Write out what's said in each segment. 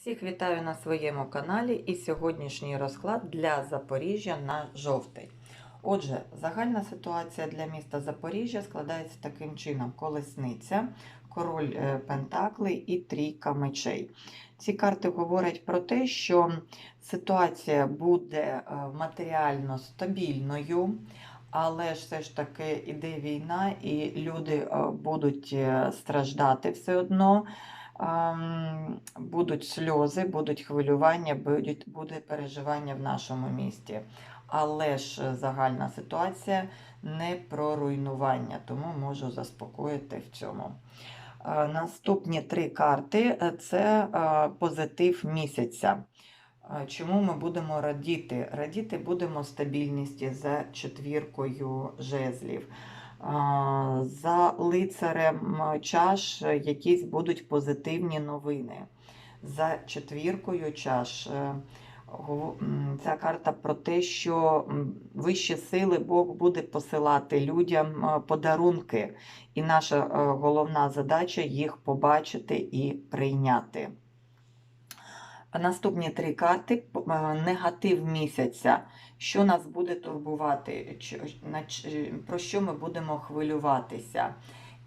Всіх вітаю на своєму каналі і сьогоднішній розклад для Запоріжжя на жовтий. Отже, загальна ситуація для міста Запоріжжя складається таким чином: колесниця, король е, Пентаклей і трійка мечей. Ці карти говорять про те, що ситуація буде е, матеріально стабільною, але ж все ж таки іде війна, і люди е, будуть страждати все одно. Будуть сльози, будуть хвилювання, буде переживання в нашому місті. Але ж загальна ситуація не про руйнування, тому можу заспокоїти в цьому. Е, Наступні три карти е, це е, позитив місяця. Е, Чому ми будемо радіти? Радіти будемо стабільності за четвіркою жезлів. За лицарем чаш е, якісь будуть позитивні новини. За четвіркою чаш е, ця карта про те, що вищі сили Бог буде посилати людям е, подарунки, і наша головна задача їх побачити і прийняти. Наступні три карти е, негатив місяця. Що нас буде турбувати, на ч- про що ми будемо хвилюватися.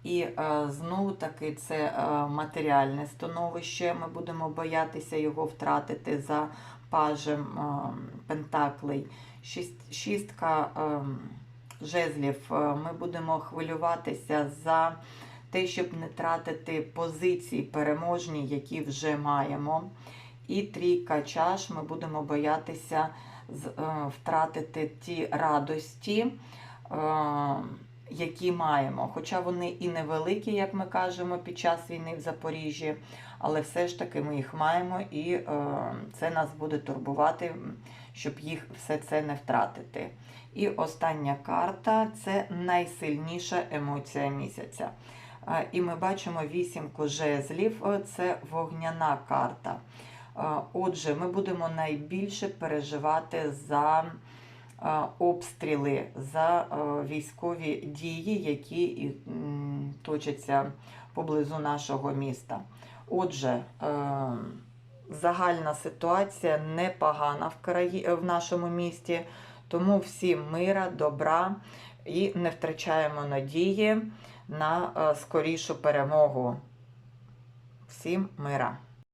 І е, знову таки це е, матеріальне становище. Ми будемо боятися його втратити за пажем е, Пентаклей. Шістка е, жезлів. Е, Ми будемо хвилюватися за те, щоб не тратити позиції переможні, які вже маємо. І трійка чаш ми будемо боятися е, втратити ті радості, е, які маємо. Хоча вони і невеликі, як ми кажемо, під час війни в Запоріжжі, але все ж таки ми їх маємо, і е, це нас буде турбувати, щоб їх все це не втратити. І остання карта це найсильніша емоція місяця. І ми бачимо вісімку жезлів, це вогняна карта. Отже, ми будемо найбільше переживати за обстріли, за військові дії, які точаться поблизу нашого міста. Отже, е, загальна ситуація непогана в, краї... в нашому місті, тому всім мира, добра і не втрачаємо надії на е, скорішу перемогу. Всім мира!